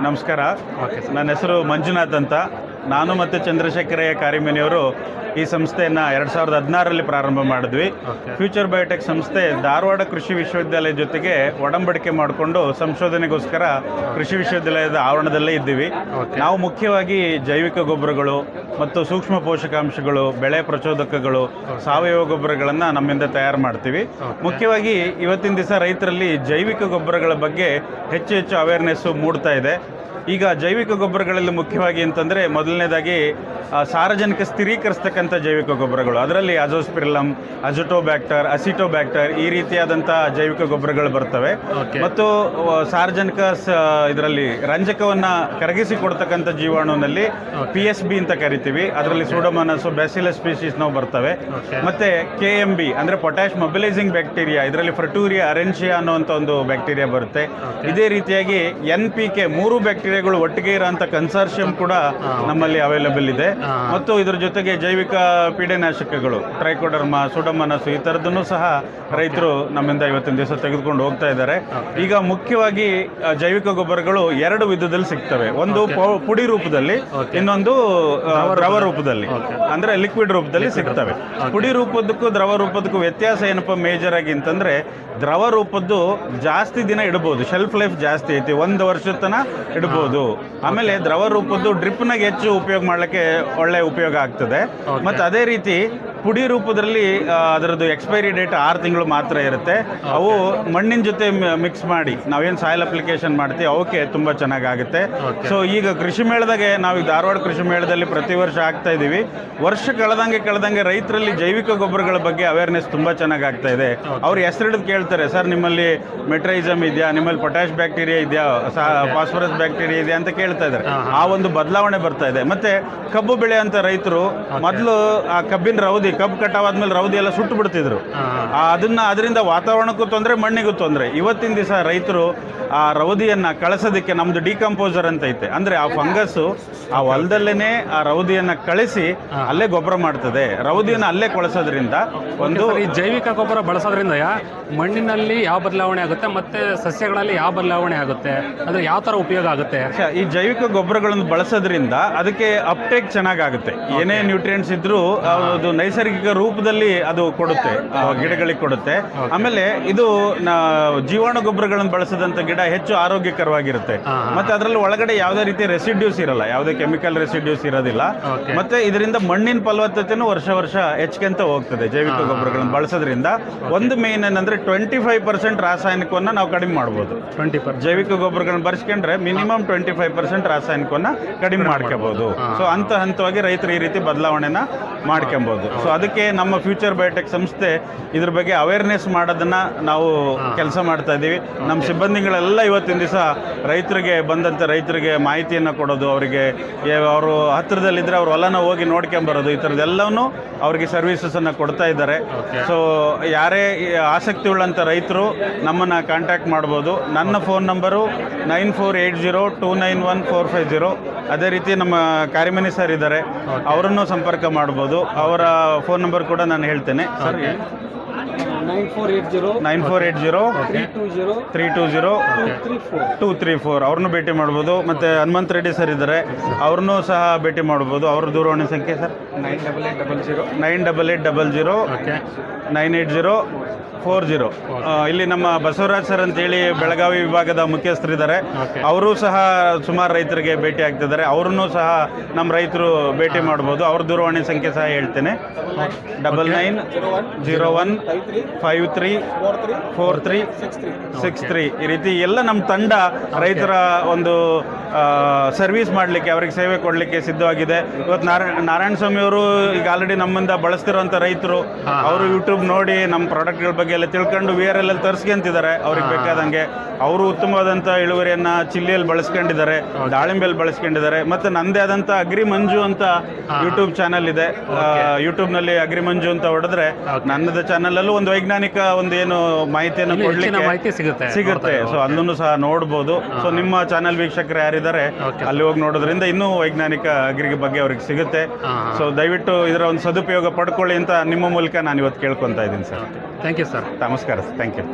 ನಮಸ್ಕಾರ. ನನ್ನ ಹೆಸರು ಮಂಜುನಾಥ್ ಅಂತ. ನಾನು ಮತ್ತು ಚಂದ್ರಶೇಖರಯ್ಯ ಕಾರಿಮನಿಯವರು ಈ ಸಂಸ್ಥೆಯನ್ನು ಎರಡು ಸಾವಿರದ ಹದಿನಾರರಲ್ಲಿ ಪ್ರಾರಂಭ ಮಾಡಿದ್ವಿ. ಫ್ಯೂಚರ್ ಬಯೋಟೆಕ್ ಸಂಸ್ಥೆ ಧಾರವಾಡ ಕೃಷಿ ವಿಶ್ವವಿದ್ಯಾಲಯ ಜೊತೆಗೆ ಒಡಂಬಡಿಕೆ ಮಾಡಿಕೊಂಡು ಸಂಶೋಧನೆಗೋಸ್ಕರ ಕೃಷಿ ವಿಶ್ವವಿದ್ಯಾಲಯದ ಆವರಣದಲ್ಲೇ ಇದ್ದೀವಿ. ನಾವು ಮುಖ್ಯವಾಗಿ ಜೈವಿಕ ಗೊಬ್ಬರಗಳು ಮತ್ತು ಸೂಕ್ಷ್ಮ ಪೋಷಕಾಂಶಗಳು ಬೆಳೆ ಪ್ರಚೋದಕಗಳು ಸಾವಯವ ಗೊಬ್ಬರಗಳನ್ನು ನಮ್ಮಿಂದ ತಯಾರು ಮಾಡ್ತೀವಿ. ಮುಖ್ಯವಾಗಿ ಇವತ್ತಿನ ದಿವಸ ರೈತರಲ್ಲಿ ಜೈವಿಕ ಗೊಬ್ಬರಗಳ ಬಗ್ಗೆ ಹೆಚ್ಚು ಹೆಚ್ಚು ಅವೇರ್ನೆಸ್ಸು ಮೂಡ್ತಾ ಇದೆ. ಈಗ ಜೈವಿಕ ಗೊಬ್ಬರಗಳಲ್ಲಿ ಮುಖ್ಯವಾಗಿ ಅಂತಂದರೆ ಮೊದಲನೇದಾಗಿ ಸಾರ್ವಜನಿಕ ಸ್ಥಿರೀಕರಿಸ್ತಕ್ಕಂಥ ಜೈವಿಕ ಗೊಬ್ಬರಗಳು. ಅದರಲ್ಲಿ ಅಜೋಸ್ಪಿರಿಲಮ್ ಅಜೋಟೋಬ್ಯಾಕ್ಟರ್ ಅಸಿಟೋಬ್ಯಾಕ್ಟರ್ ಈ ರೀತಿಯಾದಂಥ ಜೈವಿಕ ಗೊಬ್ಬರಗಳು ಬರ್ತವೆ. ಮತ್ತು ಸಾರ್ವಜನಿಕ ಇದರಲ್ಲಿ ರಂಜಕವನ್ನು ಕರಗಿಸಿ ಕೊಡ್ತಕ್ಕಂಥ ಜೀವಾಣುವಿನಲ್ಲಿ ಪಿ ಎಸ್ ಬಿ ಅಂತ ಕರಿತೀವಿ. ಅದರಲ್ಲಿ ಸೂಡೋಮನಸ್ಸು ಬ್ಯಾಸಿಲಸ್ ಸ್ಪೀಶೀಸ್ ನಾವು ಬರ್ತವೆ. ಮತ್ತು ಕೆ ಎಂ ಬಿ ಅಂದರೆ ಪೊಟ್ಯಾಶ್ ಮೊಬಿಲೈಸಿಂಗ್ ಬ್ಯಾಕ್ಟೀರಿಯಾ ಇದರಲ್ಲಿ ಫ್ರಟೂರಿಯಾ ಅರೆನ್ಶಿಯಾ ಅನ್ನುವಂಥ ಒಂದು ಬ್ಯಾಕ್ಟೀರಿಯಾ ಬರುತ್ತೆ. ಇದೇ ರೀತಿಯಾಗಿ ಎನ್ ಪಿ ಕೆ ಮೂರು ಬ್ಯಾಕ್ಟೀರಿಯಾಗಳು ಒಟ್ಟಿಗೆ ಇರೋಂಥ ಕನ್ಸಾರ್ಷಿಯಂ ಕೂಡ ನಮ್ಮಲ್ಲಿ ಅವೈಲಬಲ್ ಇದೆ. ಮತ್ತು ಇದರ ಜೊತೆಗೆ ಜೈವಿಕ ಪೀಡೆನಾಶಕಗಳು ಟ್ರೈಕೋಡರ್ಮ ಸುಡಮನಸ್ಸು ಈ ಥರದ್ದನ್ನು ಸಹ ರೈತರು ನಮ್ಮಿಂದ ಇವತ್ತಿನ ದಿವಸ ತೆಗೆದುಕೊಂಡು ಹೋಗ್ತಾ ಇದ್ದಾರೆ. ಈಗ ಮುಖ್ಯವಾಗಿ ಜೈವಿಕ ಗೊಬ್ಬರಗಳು ಎರಡು ವಿಧದಲ್ಲಿ ಸಿಗ್ತವೆ. ಒಂದು ಪುಡಿ ರೂಪದಲ್ಲಿ ಇನ್ನೊಂದು ದ್ರವ ರೂಪದಲ್ಲಿ. ಅಂದ್ರೆ ಲಿಕ್ವಿಡ್ ರೂಪದಲ್ಲಿ ಸಿಗ್ತವೆ. ಪುಡಿ ರೂಪದಕ್ಕೂ ದ್ರವ ರೂಪದಕ್ಕೂ ವ್ಯತ್ಯಾಸ ಏನಪ್ಪ ಮೇಜರ್ ಆಗಿ ಅಂತಂದ್ರೆ ದ್ರವ ರೂಪದ್ದು ಜಾಸ್ತಿ ದಿನ ಇಡಬಹುದು ಶೆಲ್ಫ್ ಲೈಫ್ ಜಾಸ್ತಿ ಐತಿ. ಒಂದು ವರ್ಷ ತನಕ ಇಡಬಹುದು ಆಮೇಲೆ ದ್ರವ ರೂಪದ್ದು ಡ್ರಿಪ್ನಾಗ ಹೆಚ್ಚು ಉಪಯೋಗ ಮಾಡಲಿಕ್ಕೆ ಒಳ್ಳೆ ಉಪಯೋಗ ಆಗ್ತದೆ. ಮತ್ತೆ ಅದೇ ರೀತಿ ಪುಡಿ ರೂಪದಲ್ಲಿ ಅದರದ್ದು ಎಕ್ಸ್ಪೈರಿ ಡೇಟ್ ಆರು ತಿಂಗಳು ಮಾತ್ರ ಇರುತ್ತೆ. ಅವು ಮಣ್ಣಿನ ಜೊತೆ ಮಿಕ್ಸ್ ಮಾಡಿ ನಾವೇನು ಸಾಯಿಲ್ ಅಪ್ಲಿಕೇಶನ್ ಮಾಡ್ತೀವಿ ಅವಕ್ಕೆ ತುಂಬ ಚೆನ್ನಾಗಾಗುತ್ತೆ. ಸೊ ಈಗ ಕೃಷಿ ಮೇಳದಾಗೆ ನಾವು ಧಾರವಾಡ ಕೃಷಿ ಮೇಳದಲ್ಲಿ ಪ್ರತಿ ವರ್ಷ ಆಗ್ತಾ ಇದ್ದೀವಿ ವರ್ಷ ಕಳೆದಂಗೆ ಕಳೆದಂಗೆ ರೈತರಲ್ಲಿ ಜೈವಿಕ ಗೊಬ್ಬರಗಳ ಬಗ್ಗೆ ಅವೇರ್ನೆಸ್ ತುಂಬ ಚೆನ್ನಾಗಿ ಆಗ್ತಾ ಇದೆ ಅವ್ರು ಹೆಸರಿಡಿದು ಕೇಳ್ತಾರೆ ಸರ್ ನಿಮ್ಮಲ್ಲಿ ಮೆಟ್ರೈಸಮ್ ಇದೆಯಾ? ನಿಮ್ಮಲ್ಲಿ ಪೊಟ್ಯಾಶ್ ಬ್ಯಾಕ್ಟೀರಿಯಾ ಇದೆಯಾ? ಫಾಸ್ಫರಸ್ ಬ್ಯಾಕ್ಟೀರಿಯಾ ಇದೆಯಾ? ಅಂತ ಕೇಳ್ತಾ ಇದ್ದಾರೆ. ಆ ಒಂದು ಬದಲಾವಣೆ ಬರ್ತಾ ಇದೆ. ಮತ್ತೆ ಕಬ್ಬು ಬೆಳೆ ಅಂತ ರೈತರು ಮೊದಲು ಆ ಕಬ್ಬಿನ ರೌದಿ ಕಬ್ಬು ಕಟಾವಾದ್ಮೇಲೆ ರೌದಿ ಎಲ್ಲ ಸುಟ್ಟು ಬಿಡ್ತಿದ್ರು. ಆ, ಅದನ್ನ ಅದರಿಂದ ವಾತಾವರಣಕ್ಕೂ ತೊಂದರೆ ಮಣ್ಣಿಗೂ ತೊಂದರೆ. ಇವತ್ತಿನ ದಿವಸ ರೈತರು ಆ ರೌದಿಯನ್ನ ಕಳಿಸೋದಕ್ಕೆ ನಮ್ದು ಡಿಕಂಪೋಸರ್ ಅಂತ ಐತೆ. ಅಂದ್ರೆ ಆ ಫಂಗಸ್ ಆ ಹೊಲದಲ್ಲೇನೆ ಆ ರೌದಿಯನ್ನ ಕಳಿಸಿ ಅಲ್ಲೇ ಗೊಬ್ಬರ ಮಾಡ್ತದೆ. ರೌದಿಯನ್ನ ಅಲ್ಲೇ ಕೊಳಸೋದ್ರಿಂದ ಒಂದು ಈ ಜೈವಿಕ ಗೊಬ್ಬರ ಬಳಸೋದ್ರಿಂದ ಮಣ್ಣಿನಲ್ಲಿ ಯಾವ ಬದಲಾವಣೆ ಆಗುತ್ತೆ ಮತ್ತೆ ಸಸ್ಯಗಳಲ್ಲಿ ಯಾವ ಬದಲಾವಣೆ ಆಗುತ್ತೆ? ಅಂದ್ರೆ ಯಾವ ತರ ಉಪಯೋಗ ಆಗುತ್ತೆ? ಈ ಜೈವಿಕ ಗೊಬ್ಬರಗಳನ್ನು ಬಳಸೋದ್ರಿಂದ ಅದಕ್ಕೆ ಅಪ್ಟೇಕ್ ಚೆನ್ನಾಗಾಗುತ್ತೆ. ಏನೇ ನ್ಯೂಟ್ರಿಯೆಂಟ್ಸ್ ಇದ್ರೂ ಅದು ನೈಸರ್ಗಿಕ ರೂಪದಲ್ಲಿ ಅದು ಕೊಡುತ್ತೆ ಗಿಡಗಳಿಗೆ ಕೊಡುತ್ತೆ. ಆಮೇಲೆ ಇದು ಜೀವಾಣು ಗೊಬ್ಬರಗಳನ್ನು ಬಳಸದಂತ ಗಿಡ ಹೆಚ್ಚು ಆರೋಗ್ಯಕರವಾಗಿರುತ್ತೆ. ಮತ್ತೆ ಅದರಲ್ಲಿ ಒಳಗಡೆ ಯಾವುದೇ ರೀತಿ ರೆಸಿಡ್ಯೂಸ್ ಇರಲ್ಲ ಯಾವುದೇ ಕೆಮಿಕಲ್ ರೆಸಿಡ್ಯೂಸ್ ಇರೋದಿಲ್ಲ. ಮತ್ತೆ ಇದರಿಂದ ಮಣ್ಣಿನ ಫಲವತ್ತತೆನೂ ವರ್ಷ ವರ್ಷ ಹೆಚ್ಚಿಕೆಂತ ಹೋಗ್ತದೆ ಜೈವಿಕ ಗೊಬ್ಬರಗಳನ್ನು ಬಳಸೋದ್ರಿಂದ. ಒಂದು ಮೇನ್ ಏನಂದ್ರೆ ಟ್ವೆಂಟಿ ಫೈವ್ ಪರ್ಸೆಂಟ್ ರಾಸಾಯನಿಕವನ್ನ ನಾವು ಕಡಿಮೆ ಮಾಡ್ಬೋದು. ಟ್ವೆಂಟಿ ಜೈವಿಕ ಗೊಬ್ಬರಗಳನ್ನು ಬರ್ಸ್ಕೊಂಡ್ರೆ ಮಿನಿಮಮ್ ಟ್ವೆಂಟಿ ಫೈವ್ ಪರ್ಸೆಂಟ್ ರಾಸಾಯನಿಕವನ್ನ ಕಡಿಮೆ ಮಾಡ್ಕೋಬಹುದು ಸೊ ಹಂತ ಹಂತವಾಗಿ ರೈತರು ಈ ರೀತಿ ಬದಲಾವಣೆನ ಮಾಡ್ಕೊಬಹುದು ಸೊ ಅದಕ್ಕೆ ನಮ್ಮ ಫ್ಯೂಚರ್ ಬಯೋಟೆಕ್ ಸಂಸ್ಥೆ ಇದ್ರ ಬಗ್ಗೆ ಅವೇರ್ನೆಸ್ ಮಾಡೋದನ್ನ ನಾವು ಕೆಲಸ ಮಾಡ್ತಾ ಇದ್ದೀವಿ. ನಮ್ಮ ಸಿಬ್ಬಂದಿಗಳೆಲ್ಲ ಇವತ್ತಿನ ದಿವಸ ರೈತರಿಗೆ ಬಂದಂಥ ರೈತರಿಗೆ ಮಾಹಿತಿಯನ್ನು ಕೊಡೋದು ಅವರಿಗೆ ಅವರು ಹತ್ತಿರದಲ್ಲಿದ್ದರೆ ಅವ್ರ ಹೊಲನ ಹೋಗಿ ನೋಡ್ಕೊಂಬರೋದು ಈ ಥರದ್ದೆಲ್ಲವೂ ಅವರಿಗೆ ಸರ್ವಿಸಸನ್ನು ಕೊಡ್ತಾ ಇದ್ದಾರೆ. ಸೊ ಯಾರೇ ಆಸಕ್ತಿ ಉಳ್ಳಂಥ ರೈತರು ನಮ್ಮನ್ನು ಕಾಂಟ್ಯಾಕ್ಟ್ ಮಾಡ್ಬೋದು. ನನ್ನ phone number nine four eight zero two nine one four five zero. ಅದೇ ರೀತಿ ನಮ್ಮ ಕಾರ್ಯಮನಿ ಸರ್ ಇದ್ದಾರೆ. ಅವರನ್ನು ಸಂಪರ್ಕ ಮಾಡ್ಬೋದು. ಅವರ ಫೋನ್ ನಂಬರ್ ಕೂಡ ನಾನು ಹೇಳ್ತೇನೆ. Sir. Nine four eight zero nine four eight zero three two zero three two zero three four two three four ಅವ್ರನ್ನೂ ಭೇಟಿ ಮಾಡ್ಬೋದು. ಮತ್ತು ಹನುಮಂತ್ ರೆಡ್ಡಿ ಸರ್ ಇದ್ದಾರೆ. ಅವ್ರನ್ನೂ ಸಹ ಭೇಟಿ ಮಾಡ್ಬೋದು. ಅವ್ರ ದೂರವಾಣಿ ಸಂಖ್ಯೆ sir? Nine double eight double zero. Nine double eight double zero nine eight zero four zero. ಇಲ್ಲಿ ನಮ್ಮ ಬಸವರಾಜ್ ಸರ್ ಅಂತೇಳಿ ಬೆಳಗಾವಿ ವಿಭಾಗದ ಮುಖ್ಯಸ್ಥರಿದ್ದಾರೆ. ಅವರು ಸಹ ಸುಮಾರು ರೈತರಿಗೆ ಭೇಟಿ ಆಗ್ತಿದ್ದಾರೆ. ಅವ್ರನ್ನೂ ಸಹ ನಮ್ಮ ರೈತರು ಭೇಟಿ ಮಾಡ್ಬೋದು. ಅವ್ರ ದೂರವಾಣಿ ಸಂಖ್ಯೆ ಸಹ ಹೇಳ್ತೇನೆ. Double nine zero one five three four three six three six three. ಈ ರೀತಿ ಎಲ್ಲ ನಮ್ಮ ತಂಡ ರೈತರ ಒಂದು ಸರ್ವಿಸ್ ಮಾಡಲಿಕ್ಕೆ ಅವರಿಗೆ ಸೇವೆ ಕೊಡಲಿಕ್ಕೆ ಸಿದ್ಧವಾಗಿದೆ. ಇವತ್ತು ನಾರಾಯಣ ನಾರಾಯಣ ಸ್ವಾಮಿ ಅವರು ಈಗ ಆಲ್ರೆಡಿ ನಮ್ಮಿಂದ ಬಳಸ್ತಿರುವಂಥ ರೈತರು. ಅವರು ಯೂಟ್ಯೂಬ್ ನೋಡಿ ನಮ್ಮ ಪ್ರಾಡಕ್ಟ್ಗಳ ಬಗ್ಗೆ ಎಲ್ಲ ತಿಳ್ಕೊಂಡು ವಿ ಆರ್ ಎಲ್ ಅಲ್ಲಿ ತರಿಸ್ಕೊಂತಿದ್ದಾರೆ ಅವ್ರಿಗೆ ಬೇಕಾದಂಗೆ ಅವರು ಉತ್ತಮವಾದಂಥ ಇಳುವರಿಯನ್ನ ಚಿಲ್ಲಿಯಲ್ಲಿ ಬಳಸ್ಕೊಂಡಿದ್ದಾರೆ ದಾಳಿಂಬೆಯಲ್ಲಿ ಬಳಸ್ಕೊಂಡಿದ್ದಾರೆ ಮತ್ತೆ ನಂದೇ ಆದಂಥ ಅಗ್ರಿ ಮಂಜು ಅಂತ ಯೂಟ್ಯೂಬ್ ಚಾನಲ್ ಇದೆ. ಯೂಟ್ಯೂಬ್ನಲ್ಲಿ ಅಗ್ರಿ ಮಂಜು ಅಂತ ಹೊಡೆದ್ರೆ ನನ್ನದ ಚಾನಲ್ ಅಲ್ಲೂ ಒಂದು ವೈಜ್ಞಾನಿಕ ಒಂದು ಏನು ಮಾಹಿತಿಯನ್ನು ಕೊಡ್ಲಿಕ್ಕೆ ಮಾಹಿತಿ ಸಿಗುತ್ತೆ ಸಿಗುತ್ತೆ. ಸೊ ಅದನ್ನು ಸಹ ನೋಡ್ಬೋದು. ಸೊ ನಿಮ್ಮ ಚಾನಲ್ ವೀಕ್ಷಕರು ಯಾರಿದ್ದಾರೆ ಅಲ್ಲಿ ಹೋಗಿ ನೋಡೋದ್ರಿಂದ ಇನ್ನೂ ವೈಜ್ಞಾನಿಕ ಅಗ್ರಿ ಬಗ್ಗೆ ಅವ್ರಿಗೆ ಸಿಗುತ್ತೆ. ಸೊ ದಯವಿಟ್ಟು ಇದರ ಒಂದು ಸದುಪಯೋಗ ಪಡ್ಕೊಳ್ಳಿ ಅಂತ ನಿಮ್ಮ ಮೂಲಕ ನಾನು ಇವತ್ತು ಕೇಳ್ಕೊತಾ ಇದ್ದೀನಿ ಸರ್. ಥ್ಯಾಂಕ್ ಯು ಸರ್ ನಮಸ್ಕಾರ ಥ್ಯಾಂಕ್ ಯು